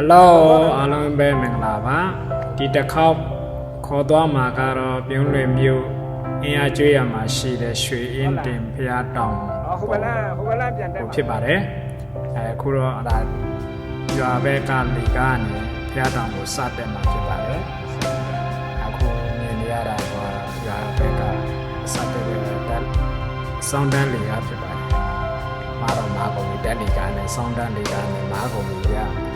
ဟယ်လိုအားလုံးပဲမင်္ဂလာပါဒီတစ်ခေါက်ခေါ်သွားမှာကတော့ပြုံးလွင်မြို့အင်အားကျွေးရမှာရှိတဲ့ရွှေအင်းတင်ဖျားတောင်အော်ဟိုဘက်လမ်းဟိုဘက်လမ်းပြန်တက်ဟိုဖြစ်ပါတယ်အဲအခုတော့အဲ့ဒါရွာဘက်ကလေကနေဖျားတောင်ကိုစတက်မှာဖြစ်ပါတယ်အခုမြင်နေရတာကရွာဘက်ကစတက်တဲ့တက်စောင်းတန်းလေကဖြစ်ပါတယ်မာတော့မာကုန်ပြီတက်လေကနဲ့စောင်းတန်းလေကနဲ့မာကုန်ပြီဗျာ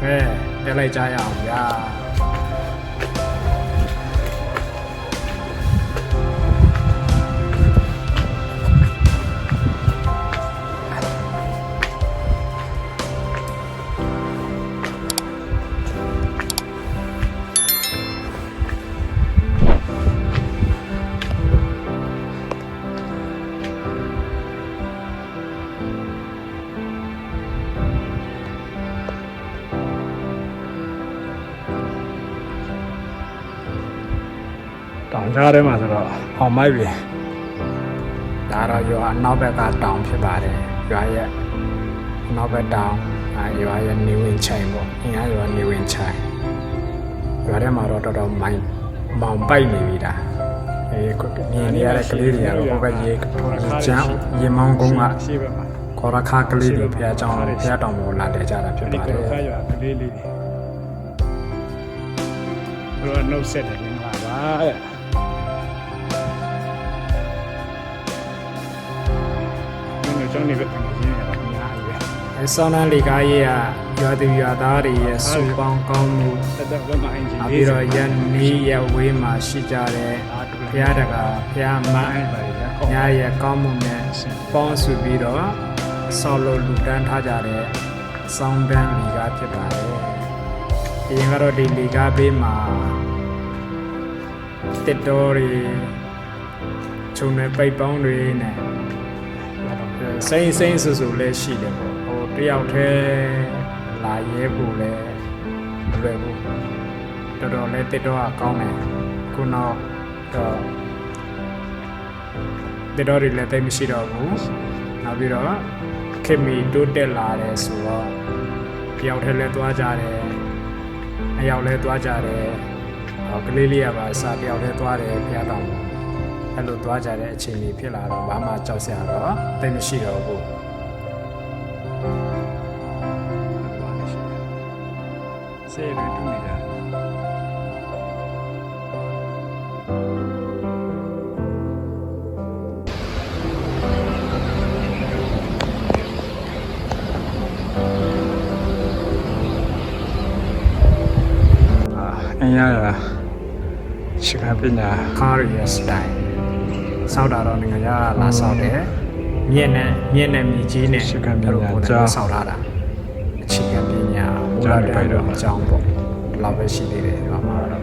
ကဲတက်လိုက်ကြ တောင်ကြားထဲမှာဆိုတော့အောင်မိုက်ပြီဒါတော့ရွာနောက်ဘက်ကတောင်ဖြစ်ပါတယ်ရွာရဲ့နောက်ဘက်တောင်ရွာရဲ့နေဝင်ချိုင်ပေါ့အင်အားရွာနေဝင်ချိုင်ရွာထဲမှာတော့တော်တော်မိုင်းမောင်ပိုက်နေပြီဒါအဲနေနေရတဲ့ကလေးတွေကတော့ဟိုဘက်ရေကျန်းရေမောင်းကုန်းကခေါ်ရခါကလေးတွေဖះကြောင်းဖះတောင်ပေါ်လာလဲကြတာဖြစ်ပါတယ်ခေါ်ရခါရွာကလေးလေးတွေဘယ်တော့နှုတ်ဆက်တယ်မင်္ဂလာပါတဲ့ ကျွန်တော်ကျောင်းနေပဲပြန်ရင်းရတာအများကြီးပဲအဲဆောင်းနန်းလေကားရေးကရွာသူရွာသားတွေရဲ့စူပေါင်းကောင်းမှုတက်တော့ဘက်မှာအင်ဂျင်နောက်ပြီးတော့ရန်နီးရဝေးမှာရှိကြတဲ့ဘုရားတကာဘုရားမအဲ့ပါလေကောညာရဲ့ကောင်းမှုနဲ့ပေါင်းစုပြီးတော့ဆောက်လို့လူတန်းထားကြတဲ့စောင်းတန်းလီကားဖြစ်ပါတယ်။အရင်ကတော့ဒီလီကားဘေးမှာတစ်တော်တွေခြုံနေပိတ်ပေါင်းတွေနဲ့ စိမ့်စိမ့်ဆူဆူလည်းရှိတယ်ပေါ့။ဟိုတယောက်တည်းလာရဲဖို့လည်းမလွယ်ဘူး။တော်တော်လေးတစ်တော့ကကောင်းတယ်ခုနောက်တော့တစ်တော့တွေလည်းတိတ်မရှိတော့ဘူးနောက်ပြီးတော့ခင်မီတိုးတက်လာတယ်ဆိုတော့တယောက်တည်းလည်းသွားကြတယ်အယောက်လည်းသွားကြတယ်ဟောကလေးလေးကပါအစားတယောက်တည်းသွားတယ်ဖျားတောင်ပေါ့ အဲ့လိုသွားကြတဲ့အချိန်ကြီးဖြစ်လာတော့ဘာမှကြောက်စရာတော့တိတ်မရှိတော့ဘူးဆေးရတူနေတာအင်းရတာရှိကပညာကားရရဲ့စတိုင် စောက်တာတော့ငငရလာစောက်တယ်မြင့်နဲ့မြင့်နဲ့မြကြီးနဲ့ရှိကပညာကြောစောက်ထားတာအခြေခံပညာမူလတန်းတော့အကြောင်းပေါ့ဒီလောက်ပဲရှိသေးတယ်ဒီမှာတော့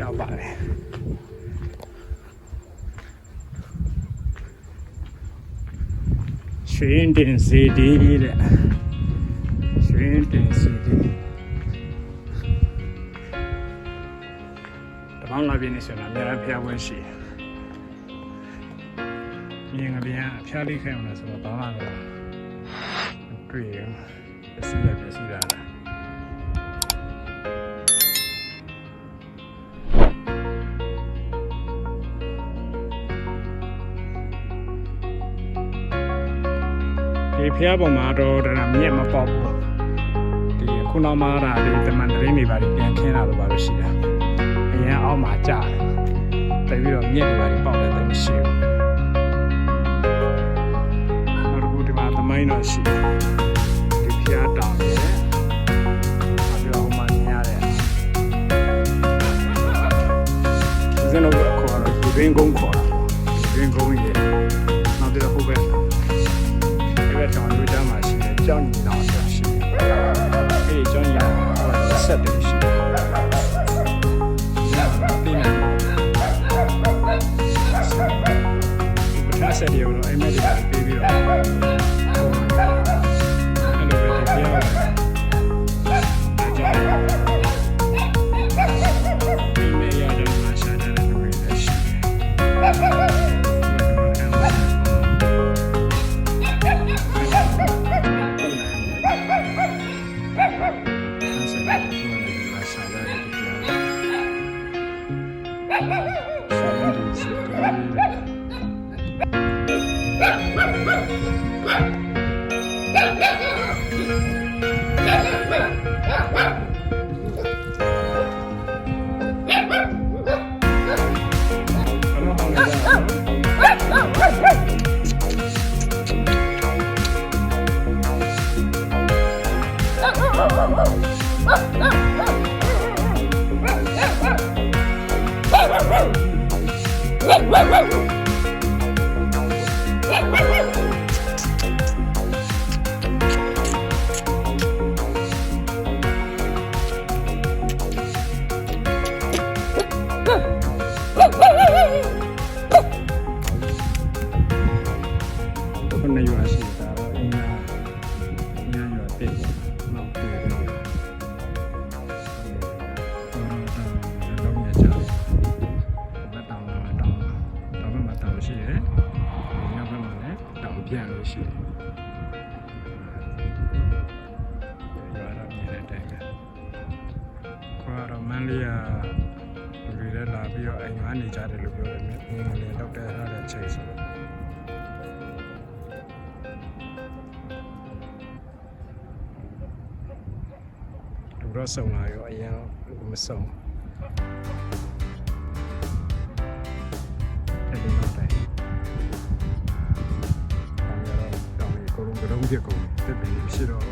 ရောက်ပါတယ်ရွှေရင်တင်စီဒီတဲ့ရွှေရင်တင်စီဒီတ င်းလာပြင်းနေဆိုတော့အများဖျားဝဲရှိမြင်ကပြန်အဖျားလေးခိုင်းအောင်လဲဆိုတော့ဘာမှမတွေ့ရပစီရပစီရတာဒီဖျားပေါ်မှာတော့ဒါမြက်မပေါက်ဘူးဒီခုနောက်မှာဒါဒီတမန်တရင်းတွေပါပြန်ခင်းလာလို့ပါလို့ရှိတာအ ရင်အောက်မှာကြားတယ်တပြီးတော့မြက်တွေပါပေါက်တဲ့တိုင်မရှိဘူးနောက်တစ်ခုဒီမှာသမိုင်းတော့ရှိတယ်ဒီဖျားတောင်ရဲ့အပြောင်းမှညရတယ်စင်းတော့ခေါ်တော့ဒီဘင်းကုန်းခေါ်တာဒီဘင်းကုန်းရဲ့ ခု နှစ်ရွာရှိတာတော့အင်းညာအင်းညာရွာတိတ်နောက်ပြေတယ်လုံးရကြမတောင်းမတောင်းတောင်းမတောင်းရှိတယ်ညဘက်မှာလည်းတောင်းပြန်လို့ရှိတယ်ရွာတော့မြင်တဲ့အတိုင်းပဲခေါ်တော့မန်လေးကလူတွေလည်းလာပြီးတော့အိမ်မှာနေကြတယ်လို့ပြောတယ်ငငလေးတော့တဲ့ထားတဲ့အချိန်ဆိုတော့ တော့စုံလာရောအရင်တော့မစုံအဲ့ဒီတော့တိုင်အမေရောတောင်းလေးကိုလုံးကလုံးပြကုန်တက်ပြီးရှိတော့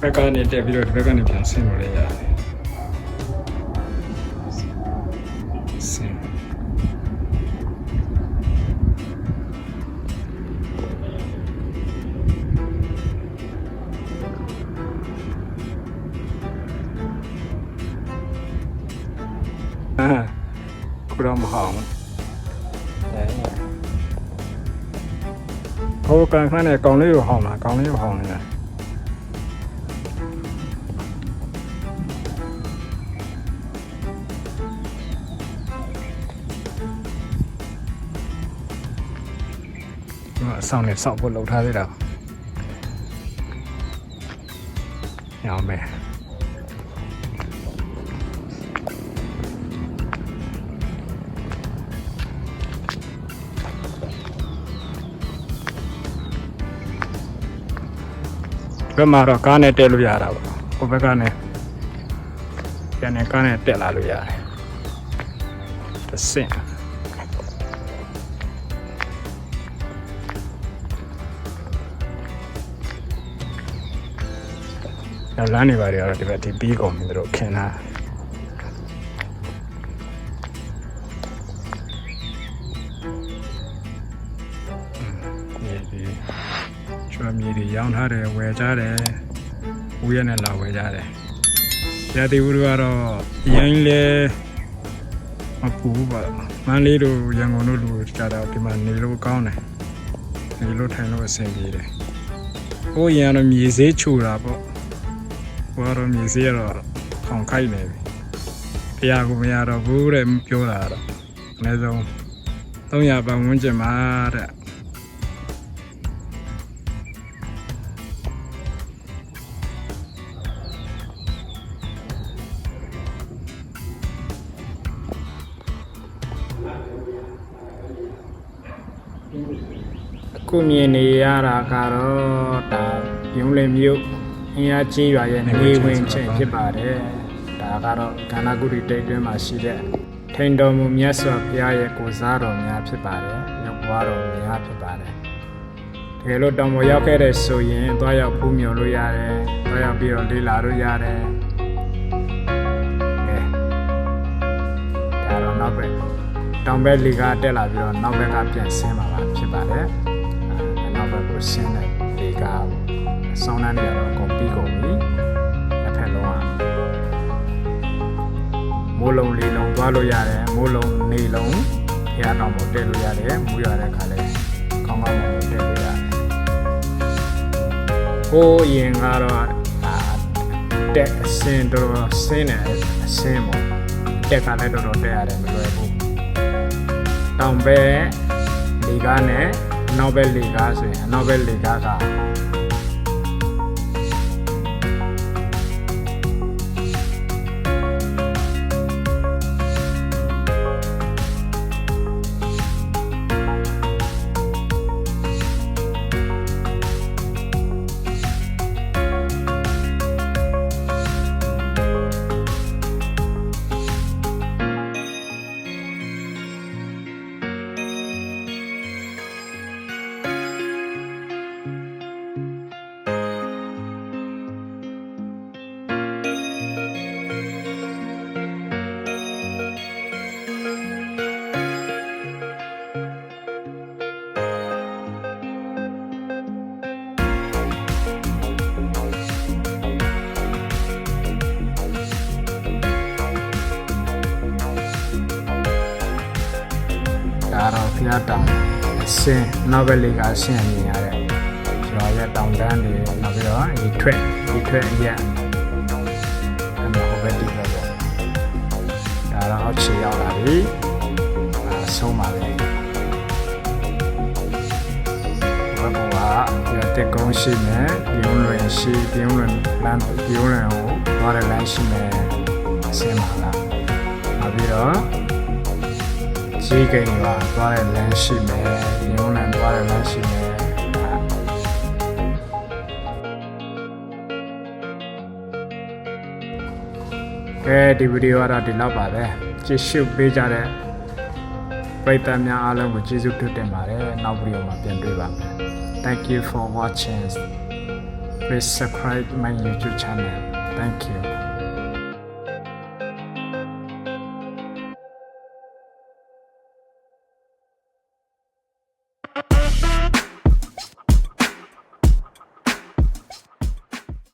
ဘက်ကနေတက်ပြီးတော့ဒီဘက်ကနေပြန်ဆင်းလို့လည်းရတယ် ခုတော့မဟောင်းအဲဟိုကန်ခန်းနဲ့ကောင်လေးကိုဟောင်းလာကောင်လေးကိုဟောင်းနေတာဒီမှာအဆောင်နဲ့စောက်ဖို့လုပ်ထားသေးတာရအောင်မယ် ဘက်မှာတော့ကားနဲ့တက်လို့ရတာပေါ့ဟိုဘက်ကနေပြန်နေကားနဲ့တက်လာလို့ရတယ်တစ်ဆင့်နောက်လမ်းနေပါတွေကတော့ဒီဘက်ဒီပြီးကုန်ပြီသူတို့ခင်လာမြေဒီ ကျွမ်းမြေတွေရောင်းထားတယ်ဝယ်ကြတယ်ဦးရနဲ့လာဝယ်ကြတယ်ရာသီဥတုကတော့အရင်လေမပူဘူးပါမန်းလေးတို့ရန်ကုန်တို့လူကြတော့ဒီမှာနေလို့ကောင်းတယ်နေလို့ထိုင်လို့အဆင်ပြေတယ်ဟိုရန်တော့မြေဈေးချူတာပေါ့ဟိုကတော့မြေဈေးကတော့ခေါင်ခိုက်နေပြီတရားကိုမရတော့ဘူးတဲ့ပြောတာတော့အနည်းဆုံး300ပတ်ဝန်းကျင်မှာတဲ့ အခုမြင်နေရတာကတော့ဒါပြုံးလင်မြို့အင်အားကြီးရွာရဲ့နေဝင်ချင်းဖြစ်ပါတယ်ဒါကတော့ကန္နာကုရီတိတ်တွင်းမှာရှိတဲ့ထိန်တော်မူမြတ်စွာဘုရားရဲ့ကိုစားတော်များဖြစ်ပါတယ်ရုပ်ဘွားတော်များဖြစ်ပါတယ်တကယ်လို့တောင်ပေါ်ရောက်ခဲ့တဲ့ဆိုရင်သွားရောက်ဖူးမြော်လို့ရတယ်သွားရောက်ပြီးတော့လေ့လာလို့ရတယ်ကဲဒါတော့နောက်ပဲတောင်ဘက်လေကတက်လာပြီးတော့နောက်ဘက်ကပြန်ဆင်းมาပါဖြစ်ပါတယ်အဲနော က်ဘက်ကိုဆင်းတဲ့လေကားပေါ့ဆောင်းနှန်းတွေကတော့အကုန်ပြီးကုန်ပြီတစ်ဖက်လုံးကမိုးလုံးလေးလုံးသွားလို့ရတယ်မိုးလုံးနေလုံးဖျားတောင်ပေါ်တက်လို့ရတယ်မူရတဲ့ခါလဲကောင်းကောင်းမွန်မွန်တက်လို့ရတယ်ဟိုးအရင်ကတော့အာတက်အစင်းတော်တော်ဆင်းတယ်အစင်းပေါ့တက်ကလည်းတော်တော်တက်ရတယ်မလွယ်ဘူးတောင်ဘက်လေကားနဲ့ နောက်ဘက်လေကားဆိုရင်အနောက်ဘက်လေကားက ဖျားတောင်အစင်းနောက်ဘက်လေးကအစင်းမြင်ရတဲ့ရွာရဲ့တောင်တန်းတွေနောက်ပြီးတော့ဒီထွက်ဒီထွက်အရက်အဲ့တော့ဟိုဘက်ဒီဘက်ပေါ့ဒါတော့အောက်ခြေရောက်လာပြီအဲဆုံးပါလေဘဘဝရတဲ့ကုန်းရှိမယ်ပြုံးလွင်ရှိပြုံးလွင်လမ်းပြုံးလွင်ကိုသွားတဲ့လမ်းရှိမယ်အစင်းပါလားနောက်ပြီးတော့ ကြီးကိန်းပါသွားတဲ့လမ်းရှိမယ်။ရုံးလမ်းသွားတဲ့လမ်းရှိမယ်။ကဲဒီဗီဒီယိုကတော့ဒီလောက်ပါပဲ။ကြည့်ရှုပေးကြတဲ့ပရိသတ်များအားလုံးကိုကျေးဇူးတင်တင်ပါတယ်။နောက်ဗီဒီယိုမှာပြန်တွေ့ပါမယ်။ Thank you for watching. Please subscribe my YouTube channel. Thank you.